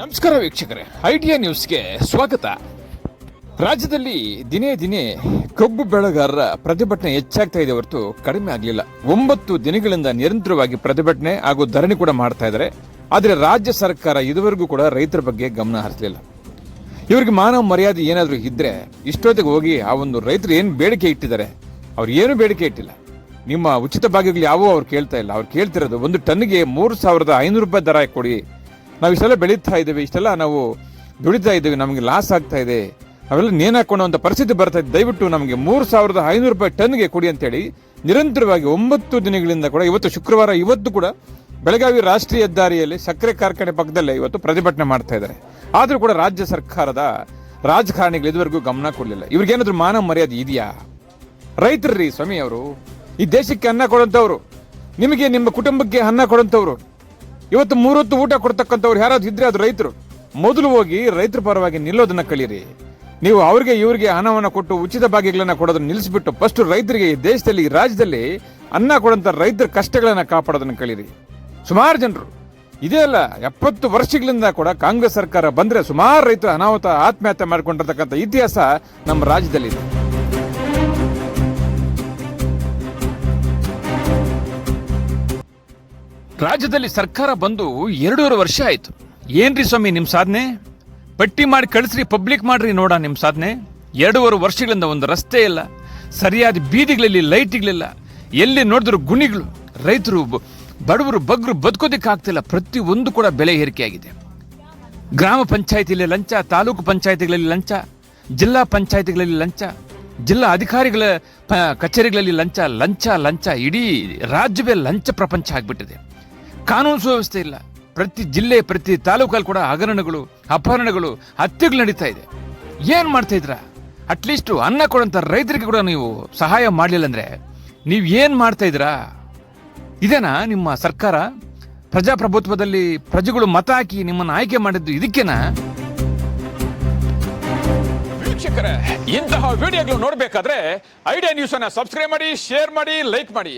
ನಮಸ್ಕಾರ ವೀಕ್ಷಕರೇ ಐಡಿಯಾ ನ್ಯೂಸ್ಗೆ ಸ್ವಾಗತ. ರಾಜ್ಯದಲ್ಲಿ ದಿನೇ ದಿನೇ ಕಬ್ಬು ಬೆಳೆಗಾರರ ಪ್ರತಿಭಟನೆ ಹೆಚ್ಚಾಗ್ತಾ ಇದೆ ಹೊರತು ಕಡಿಮೆ ಆಗಲಿಲ್ಲ. ಒಂಬತ್ತು ದಿನಗಳಿಂದ ನಿರಂತರವಾಗಿ ಪ್ರತಿಭಟನೆ ಹಾಗೂ ಧರಣಿ ಕೂಡ ಮಾಡ್ತಾ ಇದ್ದಾರೆ. ಆದರೆ ರಾಜ್ಯ ಸರ್ಕಾರ ಇದುವರೆಗೂ ಕೂಡ ರೈತರ ಬಗ್ಗೆ ಗಮನ ಹರಿಸಲಿಲ್ಲ. ಇವರಿಗೆ ಮಾನವ ಮರ್ಯಾದೆ ಏನಾದರೂ ಇದ್ರೆ ಇಷ್ಟೊತ್ತಿಗೆ ಹೋಗಿ ಆ ಒಂದು ರೈತರು ಏನು ಬೇಡಿಕೆ ಇಟ್ಟಿದ್ದಾರೆ? ಅವ್ರು ಏನು ಬೇಡಿಕೆ ಇಟ್ಟಿಲ್ಲ. ನಿಮ್ಮ ಉಚಿತ ಭಾಗ್ಯಗಳು ಯಾವುವು ಅವ್ರು ಕೇಳ್ತಾ ಇಲ್ಲ. ಅವ್ರು ಕೇಳ್ತಿರೋದು ಒಂದು ಟನ್ಗೆ ಮೂರು ಸಾವಿರದ ಐನೂರು ರೂಪಾಯಿ ದರ ಕೊಡಿ. ನಾವು ಇಷ್ಟೆಲ್ಲ ಬೆಳೀತಾ ಇದ್ದೀವಿ, ಇಷ್ಟೆಲ್ಲ ನಾವು ದುಡಿತಾ ಇದ್ದೀವಿ, ನಮಗೆ ಲಾಸ್ ಆಗ್ತಾ ಇದೆ. ಅವೆಲ್ಲ ನೇಣು ಹಾಕೊಳ್ಳುವಂಥ ಪರಿಸ್ಥಿತಿ ಬರ್ತಾ ಇದೆ. ದಯವಿಟ್ಟು ನಮಗೆ ಮೂರು ಸಾವಿರದ ಐನೂರು ರೂಪಾಯಿ ಟನ್ಗೆ ಕೊಡಿ ಅಂತೇಳಿ ನಿರಂತರವಾಗಿ ಒಂಬತ್ತು ದಿನಗಳಿಂದ ಕೂಡ, ಇವತ್ತು ಶುಕ್ರವಾರ, ಇವತ್ತು ಕೂಡ ಬೆಳಗಾವಿ ರಾಷ್ಟ್ರೀಯ ಹೆದ್ದಾರಿಯಲ್ಲಿ ಸಕ್ಕರೆ ಕಾರ್ಖಾನೆ ಪಕ್ಕದಲ್ಲೇ ಇವತ್ತು ಪ್ರತಿಭಟನೆ ಮಾಡ್ತಾ ಇದ್ದಾರೆ. ಆದರೂ ಕೂಡ ರಾಜ್ಯ ಸರ್ಕಾರದ ರಾಜಕಾರಣಿಗಳು ಇದುವರೆಗೂ ಗಮನ ಕೊಡಲಿಲ್ಲ. ಇವ್ರಿಗೇನಾದ್ರೂ ಮಾನವ ಮರ್ಯಾದೆ ಇದೆಯಾ? ರೈತರ್ರಿ ಸ್ವಾಮಿ ಅವರು, ಈ ದೇಶಕ್ಕೆ ಅನ್ನ ಕೊಡುವಂಥವ್ರು ನಿಮಗೆ ನಿಮ್ಮ ಕುಟುಂಬಕ್ಕೆ ಅನ್ನ ಕೊಡುವಂಥವ್ರು ಇವತ್ತು ಮೂರೊತ್ತು ಊಟ ಕೊಡ್ತಕ್ಕಂಥವ್ರು ಯಾರಾದ್ರೂ ಇದ್ರೆ ಅದು ರೈತರು. ಮೊದಲು ಹೋಗಿ ರೈತರ ಪರವಾಗಿ ನಿಲ್ಲೋದನ್ನ ಕಳೀರಿ. ನೀವು ಅವ್ರಿಗೆ ಇವರಿಗೆ ಹಣವನ್ನು ಕೊಟ್ಟು ಉಚಿತ ಭಾಗ್ಯಗಳನ್ನ ಕೊಡೋದನ್ನ ನಿಲ್ಲಿಸಿಬಿಟ್ಟು ಫಸ್ಟ್ ರೈತರಿಗೆ ಈ ದೇಶದಲ್ಲಿ, ಈ ರಾಜ್ಯದಲ್ಲಿ ಅನ್ನ ಕೊಡುವಂಥ ರೈತರ ಕಷ್ಟಗಳನ್ನ ಕಾಪಾಡೋದನ್ನ ಕಳೀರಿ. ಸುಮಾರು ಜನರು. ಇದೇ ಅಲ್ಲ, ಎಪ್ಪತ್ತು ವರ್ಷಗಳಿಂದ ಕೂಡ ಕಾಂಗ್ರೆಸ್ ಸರ್ಕಾರ ಬಂದ್ರೆ ಸುಮಾರು ರೈತರು ಅನಾಹುತ, ಆತ್ಮಹತ್ಯೆ ಮಾಡಿಕೊಂಡಿರ್ತಕ್ಕಂಥ ಇತಿಹಾಸ ನಮ್ಮ ರಾಜ್ಯದಲ್ಲಿದೆ. ರಾಜ್ಯದಲ್ಲಿ ಸರ್ಕಾರ ಬಂದು ಎರಡೂವರೆ ವರ್ಷ ಆಯ್ತು. ಏನ್ರಿ ಸ್ವಾಮಿ ನಿಮ್ಮ ಸಾಧನೆ? ಪಟ್ಟಿ ಮಾಡಿ ಕಳಿಸ್ರಿ, ಪಬ್ಲಿಕ್ ಮಾಡ್ರಿ ನೋಡ ನಿಮ್ಮ ಸಾಧನೆ. ಎರಡೂವರೆ ವರ್ಷಗಳಿಂದ ಒಂದು ರಸ್ತೆ ಇಲ್ಲ. ಸರಿಯಾದ ಬೀದಿಗಳಲ್ಲಿ, ಲೈಟ್ಗಳಿಲ್ಲ. ಎಲ್ಲಿ ನೋಡಿದ್ರು ಗುಣಿಗಳು, ರೈತರು ಬಡವರು ಬಗ್ರು ಪ್ರತಿ ಒಂದು ಕೂಡ ಬೆಲೆ ಏರಿಕೆಯಾಗಿದೆ. ಗ್ರಾಮ ಪಂಚಾಯತಿಯಲ್ಲಿ ಲಂಚ, ತಾಲೂಕು ಪಂಚಾಯತಿಗಳಲ್ಲಿ ಲಂಚ, ಜಿಲ್ಲಾ ಪಂಚಾಯತಿಗಳಲ್ಲಿ ಲಂಚ, ಜಿಲ್ಲಾ ಅಧಿಕಾರಿಗಳ, ಪ- ಕಚೇರಿಗಳಲ್ಲಿ ಲಂಚ ಲಂಚ ಲಂಚ, ಇಡೀ ರಾಜ್ಯವೇ ಲಂಚ ಪ್ರಪಂಚ ಆಗಿಬಿಟ್ಟಿದೆ. ಕಾನೂನು ಸುವ್ಯವಸ್ಥೆ ಇಲ್ಲ. ಪ್ರತಿ ಜಿಲ್ಲೆ, ಪ್ರತಿ ತಾಲೂಕಲ್ಲಿ ಕೂಡ ಹಗರಣಗಳು, ಅಪಹರಣಗಳು, ಹತ್ಯೆಗಳು ನಡೀತಾ ಇದೆ. ಏನು ಮಾಡ್ತಾ ಇದ್ರ ಅಟ್ಲೀಸ್ಟ್ ಅನ್ನ ಕೊಡಂತ ರೈತರಿಗೆ ಕೂಡ ನೀವು ಸಹಾಯ ಮಾಡಲಿಲ್ಲ ಅಂದ್ರೆ ನೀವು ಏನು ಮಾಡ್ತಾ ಇದೇನಾ ನಿಮ್ಮ ಸರ್ಕಾರ? ಪ್ರಜಾಪ್ರಭುತ್ವದಲ್ಲಿ ಪ್ರಜೆಗಳು ಮತ ಹಾಕಿ ನಿಮ್ಮನ್ನು ಆಯ್ಕೆ ಮಾಡಿದ್ದು ಇದಕ್ಕೇನಾ? ವೀಕ್ಷಕರೇ, ಇಂತಹ ವಿಡಿಯೋಗಳು ನೋಡಬೇಕಾದ್ರೆ ಐಡಿಯಾ ನ್ಯೂಸ್ ಅನ್ನ ಸಬ್ಸ್ಕ್ರೈಬ್ ಮಾಡಿ ಶೇರ್ ಮಾಡಿ ಲೈಕ್ ಮಾಡಿ.